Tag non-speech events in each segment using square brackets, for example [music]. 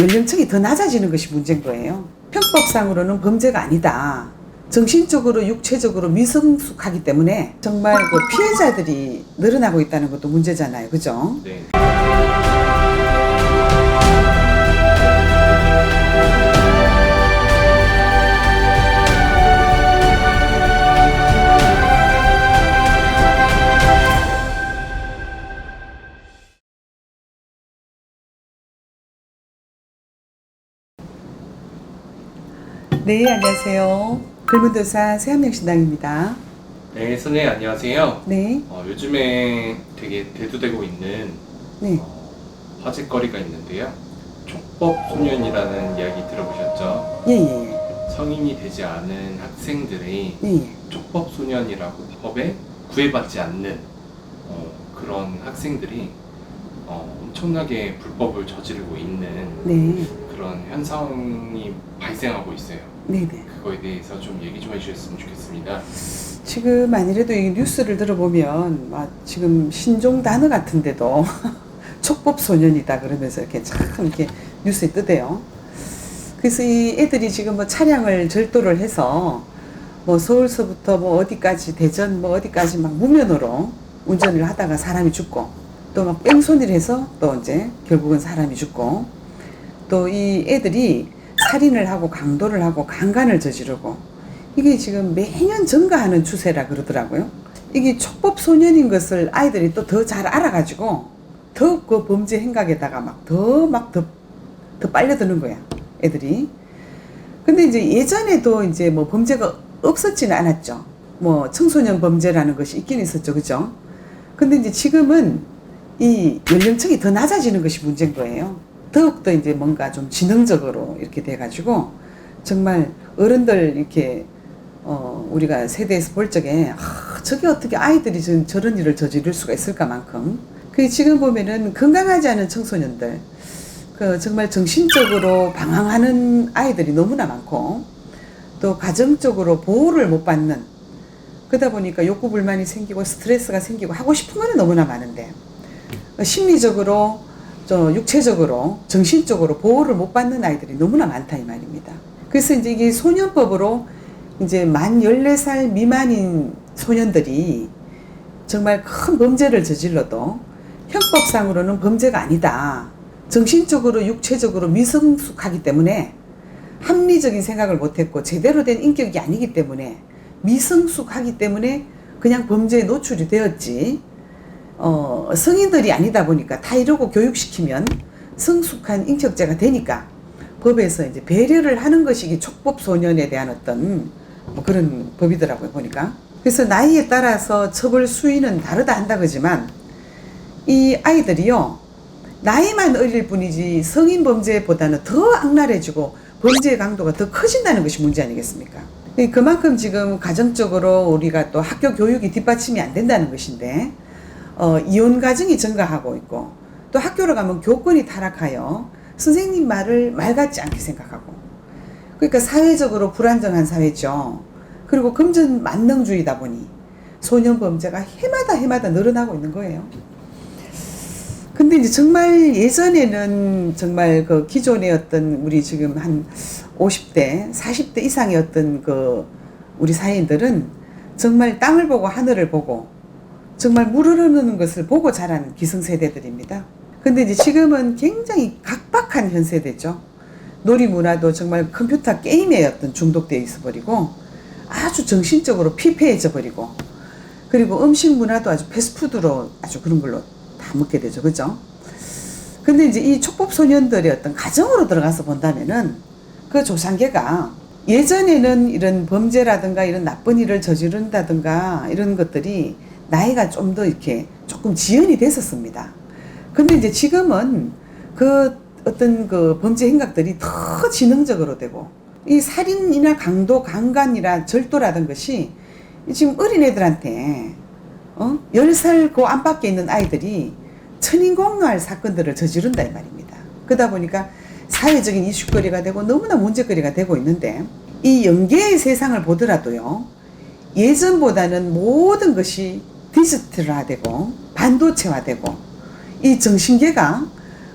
연령층이 더 낮아지는 것이 문제인 거예요. 편법상으로는 범죄가 아니다. 정신적으로 육체적으로 미성숙하기 때문에 정말 그 피해자들이 늘어나고 있다는 것도 문제잖아요. 그죠? 네. 네, 안녕하세요. 글문도사 세한명신당입니다. 네, 선생님 안녕하세요. 네, 어, 요즘에 되게 대두되고 있는 네. 어, 화제거리가 있는데요. 촉법 소년이라는 이야기 들어보셨죠? 예, 예, 성인이 되지 않은 학생들이 예. 예. 촉법 소년이라고 법에 구애받지 않는 어, 그런 학생들이 어, 엄청나게 불법을 저지르고 있는 네, 그런 현상이 발생하고 있어요. 네, 네. 그거에 대해서 좀 얘기 좀 해주셨으면 좋겠습니다. 지금 아니래도 이 뉴스를 들어보면 막 지금 신종 단어 같은데도 [laughs] 촉법 소년이다 그러면서 이렇게 참 이렇게 뉴스에 뜨대요. 그래서 이 애들이 지금 뭐 차량을 절도를 해서 뭐 서울서부터 뭐 어디까지 대전 뭐 어디까지 막 무면허로 운전을 하다가 사람이 죽고 또 막 뺑소니를 해서 또 이제 결국은 사람이 죽고 또 이 애들이 살인을 하고 강도를 하고 강간을 저지르고 이게 지금 매년 증가하는 추세라 그러더라고요. 이게 촉법 소년인 것을 아이들이 또 더 잘 알아가지고 더 그 범죄 행각에다가 막 더 막 더 더 빨려드는 거야 애들이. 근데 이제 예전에도 이제 뭐 범죄가 없었지는 않았죠. 뭐 청소년 범죄라는 것이 있긴 있었죠, 그죠? 근데 이제 지금은 이 연령층이 더 낮아지는 것이 문제인 거예요. 더욱더 이제 뭔가 좀 지능적으로 이렇게 돼가지고 정말 어른들 이렇게 어 우리가 세대에서 볼 적에 아, 저게 어떻게 아이들이 저, 저런 일을 저지를 수가 있을까 만큼 그 지금 보면은 건강하지 않은 청소년들 그 정말 정신적으로 방황하는 아이들이 너무나 많고 또 가정적으로 보호를 못 받는 그러다 보니까 욕구 불만이 생기고 스트레스가 생기고 하고 싶은 거는 너무나 많은데 심리적으로 저 육체적으로 정신적으로 보호를 못 받는 아이들이 너무나 많다 이 말입니다. 그래서 이제 이게 소년법으로 이제 만 14살 미만인 소년들이 정말 큰 범죄를 저질러도 형법상으로는 범죄가 아니다. 정신적으로 육체적으로 미성숙하기 때문에 합리적인 생각을 못했고 제대로 된 인격이 아니기 때문에 미성숙하기 때문에 그냥 범죄에 노출이 되었지 어, 성인들이 아니다 보니까 다 이러고 교육시키면 성숙한 인격자가 되니까 법에서 이제 배려를 하는 것이 촉법 소년에 대한 어떤 뭐 그런 법이더라고요 보니까 그래서 나이에 따라서 처벌 수위는 다르다 한다 그지만 이 아이들이요 나이만 어릴 뿐이지 성인 범죄보다는 더 악랄해지고 범죄의 강도가 더 커진다는 것이 문제 아니겠습니까? 그만큼 지금 가정적으로 우리가 또 학교 교육이 뒷받침이 안 된다는 것인데 어, 이혼 가정이 증가하고 있고 또 학교로 가면 교권이 타락하여 선생님 말을 말 같지 않게 생각하고 그러니까 사회적으로 불안정한 사회죠. 그리고 금전 만능주의다 보니 소년 범죄가 해마다 해마다 늘어나고 있는 거예요. 근데 이제 정말 예전에는 정말 그 기존의 어떤 우리 지금 한 50대, 40대 이상의 어떤 그 우리 사회인들은 정말 땅을 보고 하늘을 보고 정말 물을 흐르는 것을 보고 자란 기성세대들입니다. 근데 이제 지금은 굉장히 각박한 현세대죠. 놀이 문화도 정말 컴퓨터 게임에 어떤 중독되어 있어 버리고 아주 정신적으로 피폐해져 버리고 그리고 음식 문화도 아주 패스트푸드로 아주 그런 걸로 다 먹게 되죠. 그죠? 근데 이제 이 촉법 소년들의 어떤 가정으로 들어가서 본다면은 그 조상계가 예전에는 이런 범죄라든가 이런 나쁜 일을 저지른다든가 이런 것들이 나이가 좀 더 이렇게 조금 지연이 됐었습니다. 근데 이제 지금은 그 어떤 그 범죄 행각들이 더 지능적으로 되고 이 살인이나 강도, 강간이나 절도라든 것이 지금 어린애들한테 어? 10살 그 안팎에 있는 아이들이 천인공노할 사건들을 저지른다 이 말입니다. 그러다 보니까 사회적인 이슈거리가 되고 너무나 문제거리가 되고 있는데 이 연계의 세상을 보더라도요. 예전보다는 모든 것이 디지털화되고 반도체화되고 이 정신계가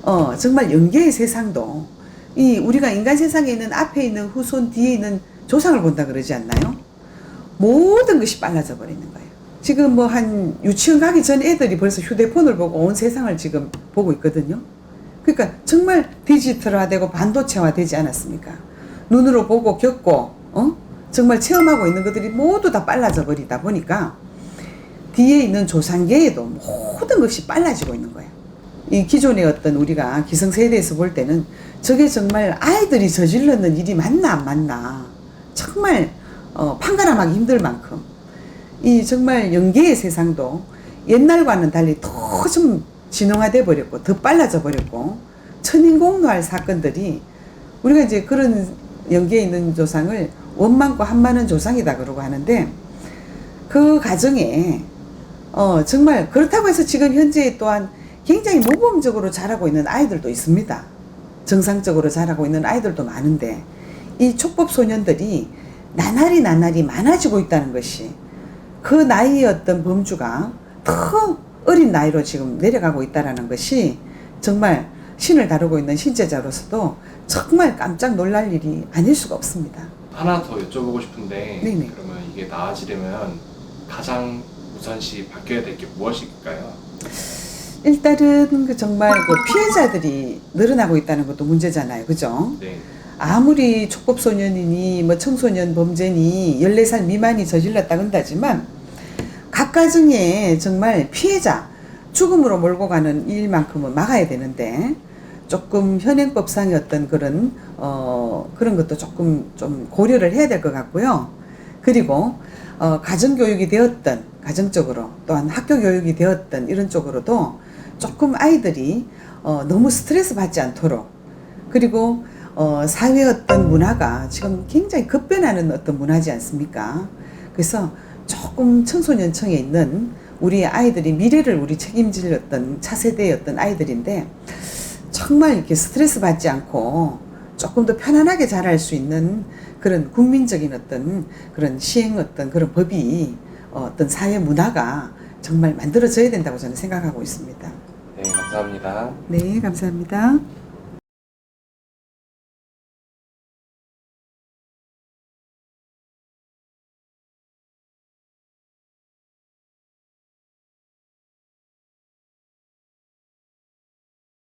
어, 정말 연계의 세상도 이 우리가 인간 세상에 있는 앞에 있는 후손 뒤에 있는 조상을 본다 그러지 않나요? 모든 것이 빨라져 버리는 거예요. 지금 뭐 한 유치원 가기 전 애들이 벌써 휴대폰을 보고 온 세상을 지금 보고 있거든요. 그러니까 정말 디지털화되고 반도체화되지 않았습니까? 눈으로 보고 겪고 어? 정말 체험하고 있는 것들이 모두 다 빨라져 버리다 보니까 뒤에 있는 조상계에도 모든 것이 빨라지고 있는 거예요. 이 기존의 어떤 우리가 기성세대에서 볼 때는 저게 정말 아이들이 저질렀는 일이 맞나 안 맞나 정말 어, 판가름하기 힘들 만큼 이 정말 연계의 세상도 옛날과는 달리 더 좀 진흥화돼 버렸고 더 빨라져 버렸고 천인공노할 사건들이 우리가 이제 그런 연계에 있는 조상을 원만고 한만한 조상이다 그러고 하는데 그 과정에 어 정말 그렇다고 해서 지금 현재 또한 굉장히 모범적으로 자라고 있는 아이들도 있습니다. 정상적으로 자라고 있는 아이들도 많은데 이 촉법 소년들이 나날이 나날이 많아지고 있다는 것이 그 나이의 어떤 범주가 더 어린 나이로 지금 내려가고 있다는 것이 정말 신을 다루고 있는 신제자로서도 정말 깜짝 놀랄 일이 아닐 수가 없습니다. 하나 더 여쭤보고 싶은데 네네. 그러면 이게 나아지려면 가장 우선시 바뀌어야 될 게 무엇일까요? 일단은 그 정말 그 피해자들이 늘어나고 있다는 것도 문제잖아요. 그죠? 네. 아무리 촉법 소년이니 뭐 청소년 범죄니 14살 미만이 저질렀다 한다지만 각 가정에 정말 피해자 죽음으로 몰고 가는 일만큼은 막아야 되는데 조금 현행법상의 어떤 그런 어 그런 것도 조금 좀 고려를 해야 될 것 같고요. 그리고 어 가정 교육이 되었던 가정적으로 또한 학교 교육이 되었던 이런 쪽으로도 조금 아이들이 어 너무 스트레스 받지 않도록 그리고 어, 사회 어떤 문화가 지금 굉장히 급변하는 어떤 문화지 않습니까? 그래서 조금 청소년청에 있는 우리 아이들이 미래를 우리 책임질 어떤 차세대의 어떤 아이들인데 정말 이렇게 스트레스 받지 않고 조금 더 편안하게 자랄 수 있는 그런 국민적인 어떤 그런 시행 어떤 그런 법이 어, 어떤 사회 문화가 정말 만들어져야 된다고 저는 생각하고 있습니다. 네, 감사합니다. 네, 감사합니다.